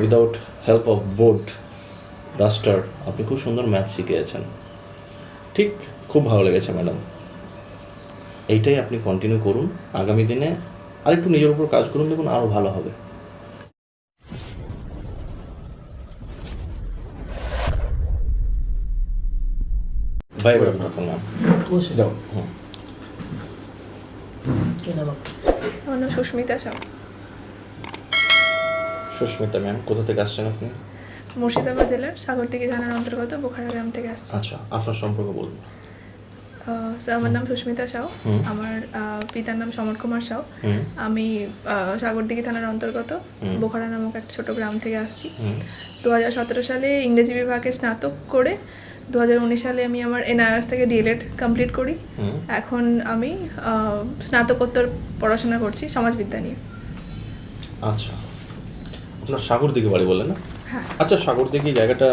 Without help of board duster আপনি খুব সুন্দর ম্যাথ শিখিয়েছেন। ঠিক খুব ভালো লেগেছে ম্যাডাম এইটাই আপনি কন্টিনিউ করুন। আগামী দিনে আরেকটু নিজের উপর কাজ করুন দেখুন আরও ভালো হবে। বাই বাই কি আমার নাম সুস্মিতা সাউ সুস্মিতা ম্যাম কোথা থেকে আসছেন আপনি? মুর্শিদাবাদ জেলার সাগরদিঘি থানার অন্তর্গত বোখারা গ্রাম থেকে আসছি। আচ্ছা আপনার সম্পর্কে বলুন। স্যার, আমার নাম সুস্মিতা সাউ। আমার পিতার নাম সমর কুমার সাউ। আমি সাগরদিঘি থানার অন্তর্গত বোখারা নামক একটা ছোট গ্রাম থেকে আসছি। দু হাজার সতেরো সালে ইংরেজি বিভাগে স্নাতক করে দু হাজার উনিশ সালে আমি আমার এনআরএস থেকে ডিএলএড কমপ্লিট করি। এখন আমি স্নাতকোত্তর পড়াশোনা করছি সমাজবিদ্যা নিয়ে। আচ্ছা। আপনার সাগর দিকে বাড়ি বললেন না? হ্যাঁ। আচ্ছা সাগর দিকে জায়গাটা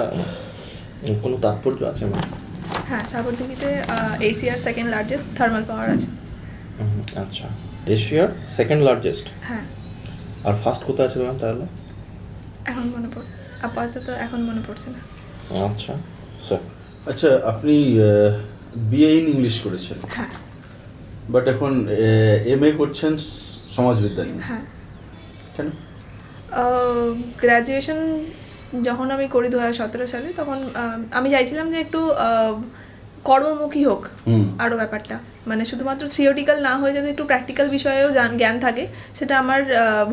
কোনো তাৎপর্য আছে ম্যাম হ্যাঁ সাগরদিঘিতে এশিয়ার সেকেন্ড লার্জেস্ট থার্মাল পাওয়ার আছে। হুম, আচ্ছা। এশিয়ার সেকেন্ড লার্জেস্ট হ্যাঁ। আর ফার্স্ট কোথায় আছে ম্যাম তাহলে? এখন মনে পড় আপাতত এখন মনে পড়ছে না। আচ্ছা স্যার আচ্ছা আপনি বিএ ইন ইংলিশ করেছেন। হ্যাঁ। বাট এখন এম এ করছেন সমাজবিদ্যা নিয়ে। হ্যাঁ। কেন? গ্র্যাজুয়েশন যখন আমি করি দু হাজার সতেরো সালে তখন আমি চাইছিলাম যে একটু কর্মমুখী হোক আরও ব্যাপারটা। মানে শুধুমাত্র থিওরিক্যাল না হয়ে যাতে একটু প্র্যাকটিক্যাল বিষয়েও জান জ্ঞান থাকে সেটা আমার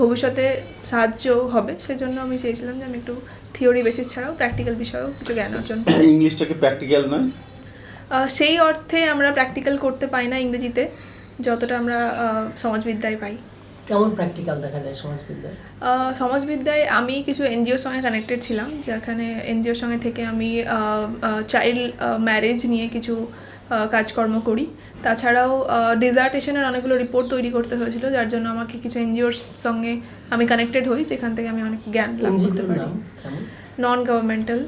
ভবিষ্যতে সাহায্য হবে। সেজন্য আমি চেয়েছিলাম যে আমি একটু থিওরি বেসিস ছাড়াও প্র্যাকটিক্যাল বিষয়েও কিছু জ্ঞান অর্জন। ইংলিশটাকে প্র্যাকটিক্যাল নয়? সেই অর্থে আমরা প্র্যাকটিক্যাল করতে পাই না ইংরেজিতে যতটা আমরা সমাজবিদ্যায় পাই। কেমন প্র্যাকটিক্যাল দেখা যায় সমাজবিদ্যায়? সমাজবিদ্যায় আমি কিছু এনজিওর সঙ্গে কানেক্টেড ছিলাম যেখানে এনজিওর সঙ্গে থেকে আমি চাইল্ড ম্যারেজ নিয়ে কিছু কাজকর্ম করি। তাছাড়াও ডিজার্টেশনের অনেকগুলো রিপোর্ট তৈরি করতে হয়েছিল যার জন্য আমাকে কিছু এনজিওর সঙ্গে আমি কানেক্টেড হই যেখান থেকে আমি অনেক জ্ঞান লাভ করতে পারি। নন গভর্নমেন্টাল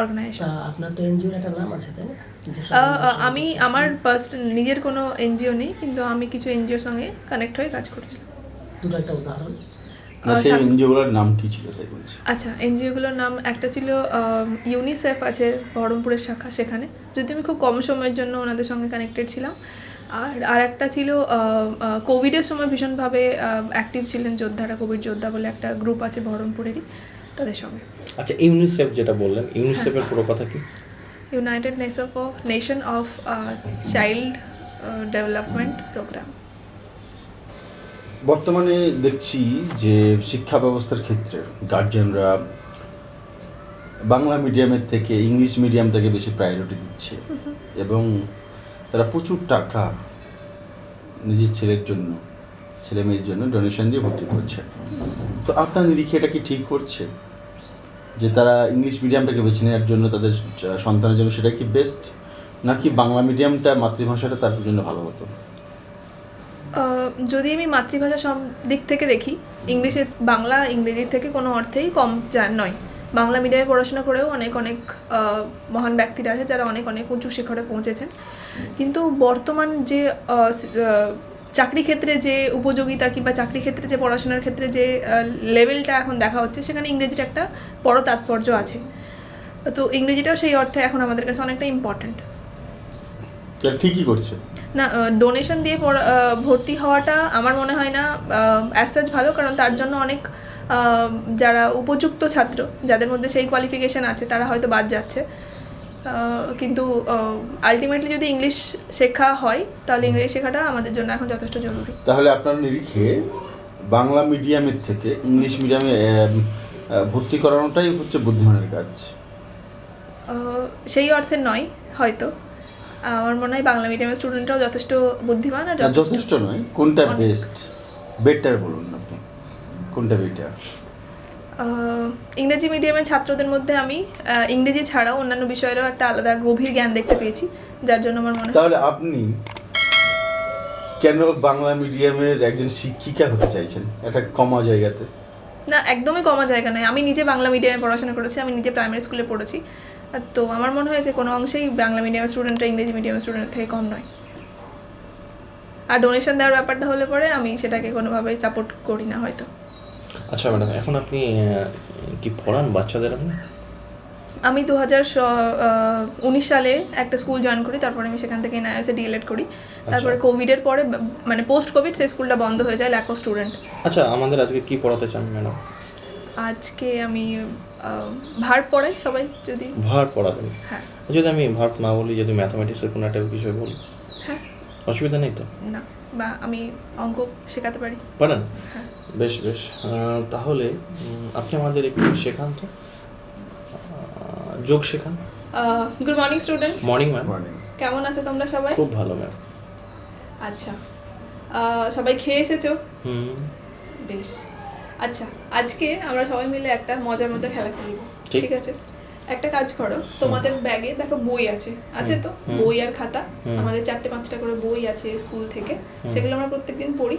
অর্গানাইজেশন আপনার তো এনজিওর একটা নাম আছে তাই না? আমি আমার ফার্স্ট নিজের কোনো এনজিও নেই কিন্তু আমি কিছু এনজিওর সঙ্গে কানেক্ট হয়ে কাজ করেছিলাম। দুটো একটা উদাহরণ। এনজিওগুলোর নাম কি ছিল তাই বলছি? আচ্ছা এনজিওগুলোর নাম একটা ছিল ইউনিসেফ আছে বহরমপুরের শাখা সেখানে। যদি আমি খুব কম সময়ের জন্য ওনাদের সঙ্গে কানেক্টেড ছিলাম। আর আর একটা ছিল কোভিডের সময় ভীষণভাবে অ্যাক্টিভ ছিলেন যোদ্ধারা কোভিড যোদ্ধা বলে একটা গ্রুপ আছে বহরমপুরেরই তাদের সঙ্গে। আচ্ছা ইউনিসেফ যেটা বললেন ইউনিসেফের পুরো কথা কি? United Nation of Nation of child development programme বর্তমানে দেখছি যে শিক্ষা ব্যবস্থার ক্ষেত্রে গার্জিয়ানরা বাংলা মিডিয়ামের থেকে ইংলিশ মিডিয়াম থেকে বেশি প্রায়োরিটি দিচ্ছে। এবং তারা প্রচুর টাকা নিজের ছেলের জন্য ছেলে মেয়ের জন্য ডোনেশন দিয়ে ভর্তি করছে। তো আপনার নিরিখে এটা কি ঠিক করছে? যে তারা ইংলিশ মিডিয়ামটাকে বেছে নেওয়ার জন্য তাদের সন্তানের জন্য সেটা কি বেস্ট নাকি বাংলা মিডিয়ামটা মাতৃভাষাটা তার জন্য ভালো হতো? যদি আমি মাতৃভাষা সব দিক থেকে দেখি, ইংলিশে বাংলা, ইংরেজির থেকে কোনো অর্থেই কম নয়। বাংলা মিডিয়ামে পড়াশোনা করেও অনেক অনেক মহান ব্যক্তিরা আছে যারা অনেক অনেক উঁচু শিখরে পৌঁছেছেন। কিন্তু বর্তমান যে চাকরি ক্ষেত্রে যে উপযোগিতা কিংবা চাকরি ক্ষেত্রে যে পড়াশোনার ক্ষেত্রে যে লেভেলটা এখন দেখা হচ্ছে সেখানে ইংরেজির একটা বড় তাৎপর্য আছে। তো ইংরেজিটাও সেই অর্থে এখন আমাদের কাছে অনেকটা ইম্পর্ট্যান্ট ঠিকই করছে। না ডোনেশন দিয়ে ভর্তি হওয়াটা আমার মনে হয় না অ্যাজ সাচ ভালো কারণ তার জন্য অনেক যারা উপযুক্ত ছাত্র যাদের মধ্যে সেই কোয়ালিফিকেশান আছে তারা হয়তো বাদ যাচ্ছে। কিন্তু আলটিমেটলি যদি ইংলিশ শেখা হয় তাহলে ইংরেজি শেখাটা আমাদের জন্য এখন যথেষ্ট জরুরি। তাহলে আপনার নিরিখে বাংলা মিডিয়ামের থেকে ইংলিশ মিডিয়ামে ভর্তি করানোটাই হচ্ছে বুদ্ধিমানের কাজ। সেই অর্থে নয় হয়তো। আমার মনে হয় বাংলা মিডিয়ামের স্টুডেন্টরাও যথেষ্ট বুদ্ধিমান আর যথেষ্ট নয় কোনটা। বেস্ট বেটার বলুন আপনি কোনটা বেটার ইংরেজি মিডিয়ামের ছাত্রদের মধ্যে আমি ইংরেজি ছাড়াও অন্যান্য বিষয়েরও একটা আলাদা গভীর জ্ঞান দেখতে পেয়েছি যার জন্য আমার মনে হয় তাহলে আপনি কেন বাংলা মিডিয়ামের একজন শিক্ষিকা হতে চাইছেন? একটা কমা জায়গাতে। না একদমই কমা জায়গা নয়। আমি নিজে বাংলা মিডিয়ামে পড়াশোনা করেছি আমি নিজে প্রাইমারি স্কুলে পড়েছি। তো আমার মনে হয় যে কোনো অংশেই বাংলা মিডিয়ামের স্টুডেন্টরা ইংরেজি মিডিয়ামের স্টুডেন্টের থেকে কম নয়। আর ডোনেশন দেওয়ার ব্যাপারটা হলে পরে আমি সেটাকে কোনোভাবেই সাপোর্ট করি না হয়তো। আচ্ছা ম্যাডাম এখন আপনি কি পড়ান বাচ্চাদের আপনি? আমি দু হাজার উনিশ সালে একটা স্কুল জয়েন করি তারপরে আমি সেখান থেকে এনআইএসে ডিএলএড করি। তারপরে কোভিডের পরে মানে পোস্ট কোভিড সেই স্কুলটা বন্ধ হয়ে যায় ল্যাক অফ স্টুডেন্ট আচ্ছা আমাদের আজকে কি পড়াতে চান ম্যাডাম? আজকে আমি ভার পড়াই সবাই যদি। ভার পড়াবেন? হ্যাঁ। যদি আমি ভার না বলি যদি ম্যাথামেটিক্সের কোনো একটা বিষয় বলি? হ্যাঁ। অসুবিধা নেই তো? না। বা আমি অঙ্ক শেখাতে পারি। পারেন? হ্যাঁ। বেশ বেশ। তাহলে আপনি আমাদের একটু শেখান তো। যোগ শেখান। Good morning students morning ma'am morning কেমন আছে তোমরা সবাই? খুব ভালো ম্যাম আচ্ছা। সবাই খেয়ে এসেছ? হুম। বেশ। আচ্ছা আজকে আমরা সবাই মিলে একটা মজার মজা খেলা খেলব। ঠিক আছে? একটা কাজ করো তোমাদের ব্যাগে দেখো বই আছে। আছে তো? বই আর খাতা। আমাদের চারটে পাঁচটা করে বই আছে স্কুল থেকে। সেগুলো আমরা প্রত্যেকদিন পড়ি।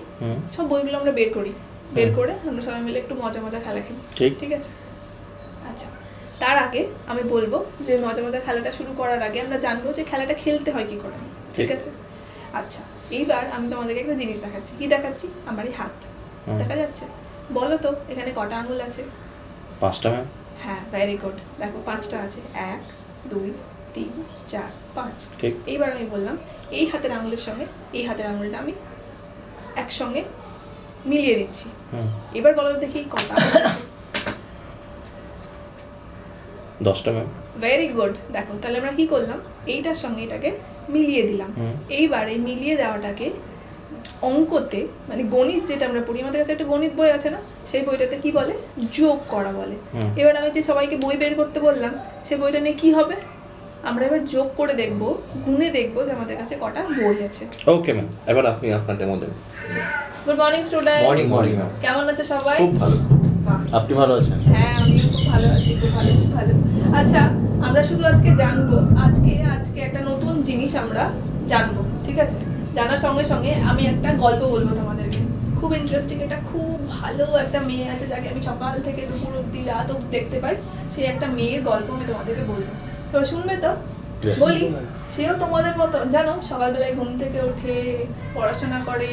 সব বইগুলো আমরা বের করি। বের করে আমরা সবাই মিলে একটু মজা মজা খেলা খেলি। ঠিক। আছে? আচ্ছা। তার আগে আমি বলব যে মজা মজা খেলাটা শুরু করার আগে আমরা জানব যে খেলাটা খেলতে হয় কি করে। ঠিক। আছে? আচ্ছা। এইবার আমি তোমাদেরকে একটা জিনিস দেখাচ্ছি। কি দেখাচ্ছি? আমার এই হাত দেখা যাচ্ছে? বলো তো এখানে কটা আঙুল আছে? পাঁচটা হ্যাঁ ভেরি গুড দেখো পাঁচটা আছে। এক দুই তিন চার পাঁচ। এইবার আমি বললাম এই হাতের আঙুলের সঙ্গে এই হাতের আঙুলটা আমি একসঙ্গে মিলিয়ে দিচ্ছি এবার বলো দেখি কটা দশটা ম্যাম ভেরি গুড দেখো তাহলে আমরা কি করলাম? এইটার সঙ্গে এটাকে মিলিয়ে দিলাম। এইবার এই মিলিয়ে দেওয়াটাকে অঙ্কতে মানে গণিত যেটা আমরা পড়ি আমাদের কাছে একটা গণিত বই আছে না সেই বইটাতে কি বলে? যোগ করা বলে। এবার আমি যে সবাইকে বই বের করতে বললাম সেই বইটা নিয়ে কি হবে? আমরা এবার যোগ করে দেখব গুণে দেখব যে আমাদের কাছে কটা বই আছে। ওকে ম্যাম এবার আপনি আপনার ডেমো দেন good morning student morning morning ma'am কেমন আছে সবাই? খুব ভালো। আপনি ভালো আছেন? হ্যাঁ আমি খুব ভালো আছি খুব ভালো খুব ভালো। আচ্ছা আমরা শুধু আজকে জানব আজকে আজকে একটা নতুন জিনিস আমরা জানব ঠিক আছে? জানার সঙ্গে সঙ্গে আমি একটা গল্প বলব তোমাদেরকে। খুব ইন্টারেস্টিং একটা খুব ভালো একটা মেয়ে আছে যাকে আমি সকাল থেকে দুপুর অব্দি রাত অব্দি দেখতে পাই। সেই একটা মেয়ের গল্প আমি তোমাদেরকে বলব। তো শুনবে তো? বলি সেও তোমাদের মতো জানো সকালবেলায় ঘুম থেকে ওঠে পড়াশোনা করে।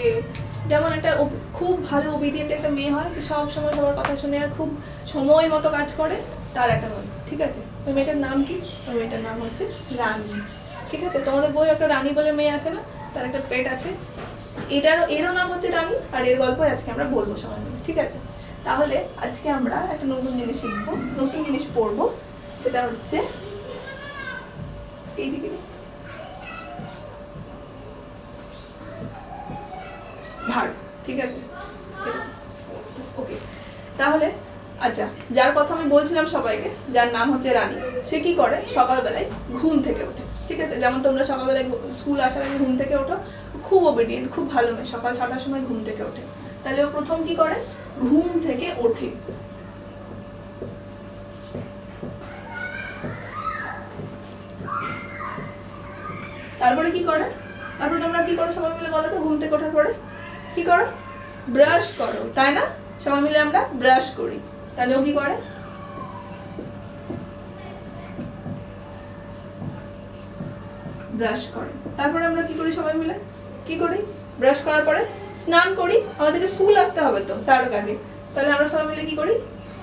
যেমন একটা খুব ভালো ওবিডিয়েন্ট একটা মেয়ে হয় সব সময় সবার কথা শুনে আর খুব সময় মতো কাজ করে তার একটা গল্প ঠিক আছে? ওই মেয়েটার নাম কি? ওই মেয়েটার নাম হচ্ছে রানী। ঠিক আছে? তোমাদের বই একটা রানী বলে মেয়ে আছে না? তার একটা পেট আছে। এটারও, এরও নাম হচ্ছে রানী, আর এর গল্প আজকে আমরা বলব সবাই মিলে ঠিক আছে? তাহলে আজকে আমরা একটা নতুন জিনিস শিখব, নতুন জিনিস পড়ব, সেটা হচ্ছে এইদিকে। ভার, ঠিক আছে? ওকে তাহলে আচ্ছা যার কথা আমি বলছিলাম সবাইকে, যার নাম হচ্ছে রানী, সে কি করে? সকালবেলায় ঘুম থেকে ওঠে। ঠিক আছে? যেমন তোমরা সকালবেলায় স্কুল আসার আগে ঘুম থেকে ওঠো, খুব ওবিডিয়েন্ট খুব ভালো মেয়ে। সকাল ছটার সময় ঘুম থেকে ওঠে। তাহলে ও প্রথম কি করে? ঘুম থেকে ওঠে। তারপরে কি করে? তারপরে তোমরা কি করো সবাই মিলে বলো তো, ঘুম থেকে ওঠার পরে? কি করো? ব্রাশ করো, তাই না? সবাই মিলে আমরা ব্রাশ করি। তাহলে ও কি করে? ব্রাশ করে। তারপরে আমরা কি করি সবাই মিলে? কি করি? ব্রাশ করার পরে স্নান করি। আমাদেরকে স্কুল আসতে হবে তো তার আগে। তাহলে আমরা সবাই মিলে কি করি?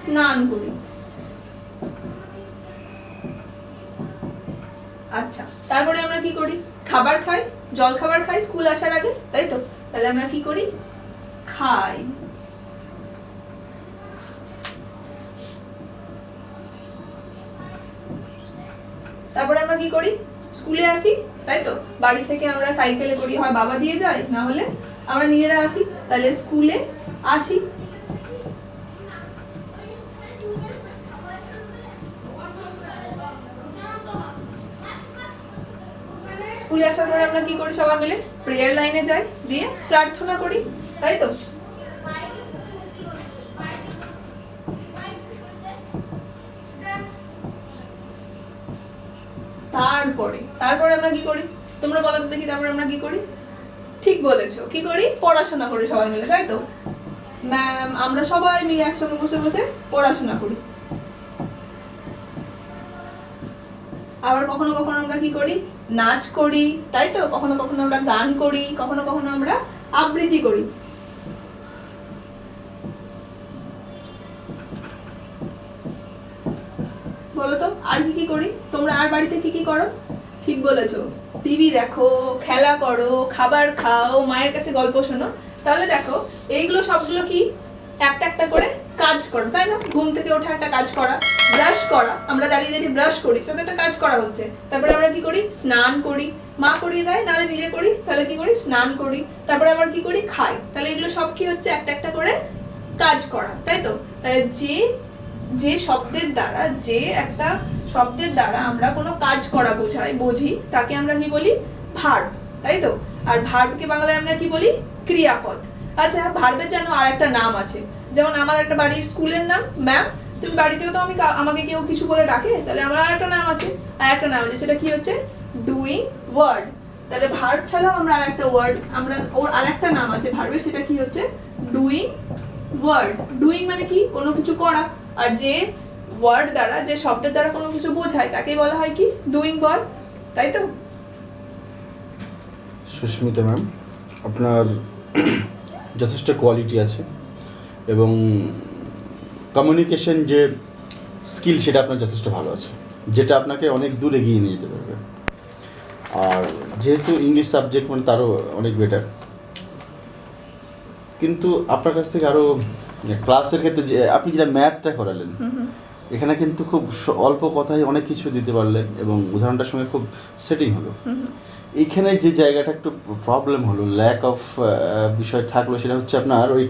স্নান করি। আচ্ছা তারপরে আমরা কি করি? খাবার খাই, জল খাবার খাই স্কুল আসার আগে, তাই তো? তাহলে আমরা কি করি? খাই। তারপরে আমরা কি করি? স্কুলে আসি, তাই তো? বাড়ি থেকে আমরা সাইকেলে করি, হয় বাবা দিয়ে যায়, না হলে আমরা নিজেরা আসি, তাহলে স্কুলে আসি। স্কুলে আসার পরে আমরা কি করি সবাই মিলে? প্রেয়ার লাইনে যাই, দিয়ে প্রার্থনা করি, তাই তো? তারপরে তারপরে আমরা কি করি? তোমরা বলো দেখি তারপরে আমরা কি করি? ঠিক বলেছ। কি করি? পড়াশোনা করি সবাই মিলে, তাই তো? ম্যাম আমরা সবাই মিলে একসঙ্গে বসে বসে পড়াশোনা করি। আবার কখনো কখনো আমরা কি করি? নাচ করি, তাই তো? কখনো কখনো আমরা গান করি, কখনো কখনো আমরা আবৃত্তি করি। বলো তো? আর কি কি করি? তোমরা আর বাড়িতে কি কি করো? ঠিক বলেছ। টিভি দেখো, খেলা করো, খাবার খাও, মায়ের কাছে গল্প শোনো। তাহলে দেখো, এইগুলো সবগুলো কি? একটা একটা করে কাজ করো, তাই না? ঘুম থেকে ওঠা একটা কাজ করা, ব্রাশ করা। আমরা দাঁড়িয়ে দাঁড়িয়ে ব্রাশ করি, সেটা একটা কাজ করা হচ্ছে। তারপরে আমরা কি করি? স্নান করি। মা করিয়ে দেয়, নাহলে নিজে করি, তাহলে কি করি? স্নান করি। তারপরে আবার কি করি? খাই। তাহলে এগুলো সব কি হচ্ছে? একটা একটা করে কাজ করা, তাই তো? তাহলে যে যে শব্দের দ্বারা, যে একটা শব্দের দ্বারা আমরা কোনো কাজ করা বোঝাই, বুঝি, তাকে আমরা কি বলি? ভার্ব, তাই তো? আর ভার্বকে বাংলায় আমরা কি বলি? ক্রিয়াপদ। আচ্ছা ভার্বের যেন আর একটা নাম আছে। যেমন আমার একটা বাড়ির স্কুলের নাম, ম্যাম। তুমি বাড়িতেও তো আমি আমাকে কেউ কিছু বলে ডাকে, তাহলে আমার আর একটা নাম আছে। আর একটা নাম আছে, সেটা কি হচ্ছে? ডুইং ওয়ার্ড তাহলে ভার্ব ছাড়াও আমরা আর একটা ওয়ার্ড আমরা ওর আর একটা নাম আছে ভার্বের, সেটা কি হচ্ছে? ডুইং ওয়ার্ড ডুইং মানে কি? কোনো কিছু করা। আর যে ওয়ার্ড দ্বারা, যে শব্দের দ্বারা কোনো কিছু বোঝায়, তাকেই বলা হয় কি? ডুইং ওয়ার্ড তাই তো? সুস্মিতা ম্যাম, আপনার যথেষ্ট কোয়ালিটি আছে এবং কমিউনিকেশন যে স্কিল সেটা আপনার যথেষ্ট ভালো আছে, যেটা আপনাকে অনেক দূর এগিয়ে নিয়ে যেতে পারবে। আর যেহেতু ইংলিশ সাবজেক্ট মানে তারও অনেক বেটার কিন্তু আপনার কাছ থেকে আরও ক্লাসের ক্ষেত্রে যে আপনি যেটা ম্যাথটা করালেন এখানে কিন্তু খুব অল্প কথায় অনেক কিছু দিতে পারলেন এবং উদাহরণটার সঙ্গে খুব সেটিং হলো। এইখানে যে জায়গাটা একটু প্রবলেম হলো ল্যাক অফ বিষয় থাকল সেটা হচ্ছে আপনার ওই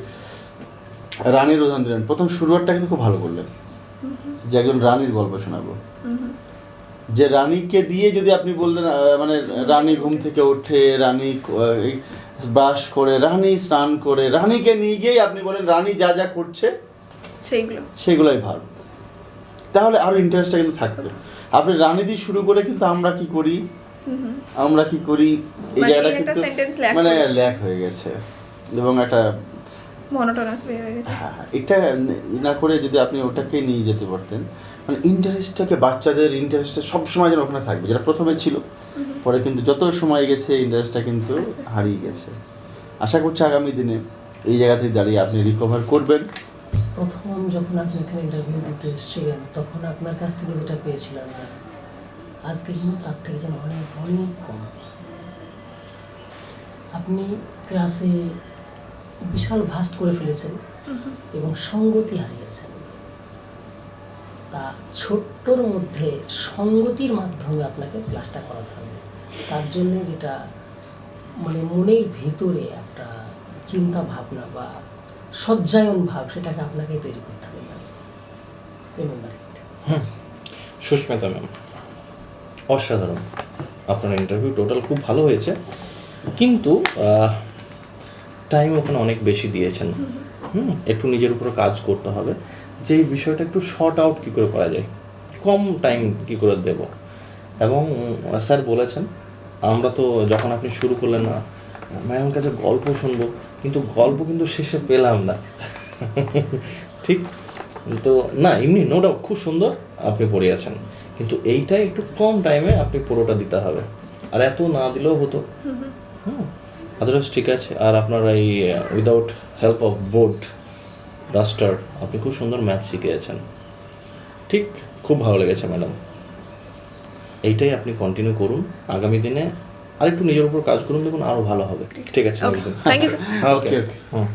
রানীর উদাহরণ দিলেন। প্রথম শুরুয়ারটা কিন্তু খুব ভালো করলেন। যে একজন রানীর গল্প শোনাবো। যে রানীকে দিয়ে যদি আপনি বললেন মানে রানী ঘুম থেকে ওঠে রানী ব্রাশ করে রানী স্নান করে রানীকে নিয়ে গিয়েই আপনি বলেন রানী যা যা করছে সেইগুলো। সেগুলোই ভালো। তাহলে আরও ইন্টারেস্টটা কিন্তু থাকতো। আপনি রানী দিয়ে শুরু করে কিন্তু আমরা কি করি? আমরা কি করি? এই মানে জায়গাটা কিন্তু মানে ল্যাক হয়ে গেছে। এবং একটা মনোটোনাস হয়ে গেছে। হ্যাঁ, এটা না করে যদি আপনি ওটাকে নিয়ে যেতে পারতেন মানে ইন্টারেস্টটাকে বাচ্চাদের ইন্টারেস্টটা সবসময় যেন ওখানে থাকবে যেটা প্রথমে ছিল। পরে কিন্তু যত সময় গেছে ইন্টারেস্টটা কিন্তু হারিয়ে গেছে। আশা করছি আগামী দিনে এই জায়গাতে দাঁড়িয়ে আপনি রিকভার করবেন। প্রথম যখন আপনি এখানে ইন্টারভিউ দিতে এসেছিলেন তখন আপনার কাছ থেকে যেটা পেয়েছিলাম না আজকে কিন্তু তার থেকে যেন অনেক অনেক কম। আপনি ক্লাসে বিশাল ভাস্ট করে ফেলেছেন এবং সঙ্গতি হারিয়েছেন। তা ছোট্টর মধ্যে সঙ্গতির মাধ্যমে আপনাকে ক্লাসটা করাতে হবে। তার জন্যে যেটা মানে মনের ভিতরে একটা চিন্তা ভাবনা বা সজ্জায়ন ভাব সেটাকে আপনাকে তৈরি করতে হবে রিমেম্বার ইট সুস্মিতা ম্যাম অসাধারণ। আপনার ইন্টারভিউ টোটাল খুব ভালো হয়েছে। কিন্তু টাইম ওখানে অনেক বেশি দিয়েছেন। হুম একটু নিজের উপরে কাজ করতে হবে। যে এই বিষয়টা একটু শর্ট আউট কী করে করা যায়? কম টাইম কী করে দেব? এবং স্যার বলেছেন আমরা তো যখন আপনি শুরু করলেন না ম্যামের কাছে গল্প শুনব কিন্তু গল্প কিন্তু শেষে পেলাম না। ঠিক? তো না এমনি নো ডাউট খুব সুন্দর আপনি পড়িয়েছেন। কিন্তু এইটাই একটু কম টাইমে আপনি পুরোটা দিতে হবে। আর এত না দিলেও হতো। হুম। আদারওয়াইজ ঠিক আছে। আর আপনার এই without help of board duster আপনি খুব সুন্দর ম্যাথ শিখিয়েছেন। ঠিক খুব ভালো লেগেছে ম্যাডাম এইটাই আপনি কন্টিনিউ করুন। আগামী দিনে আরেকটু নিজের উপর কাজ করুন দেখুন আরও ভালো হবে। ঠিক। আছে okay thank you sir okay. Hmm.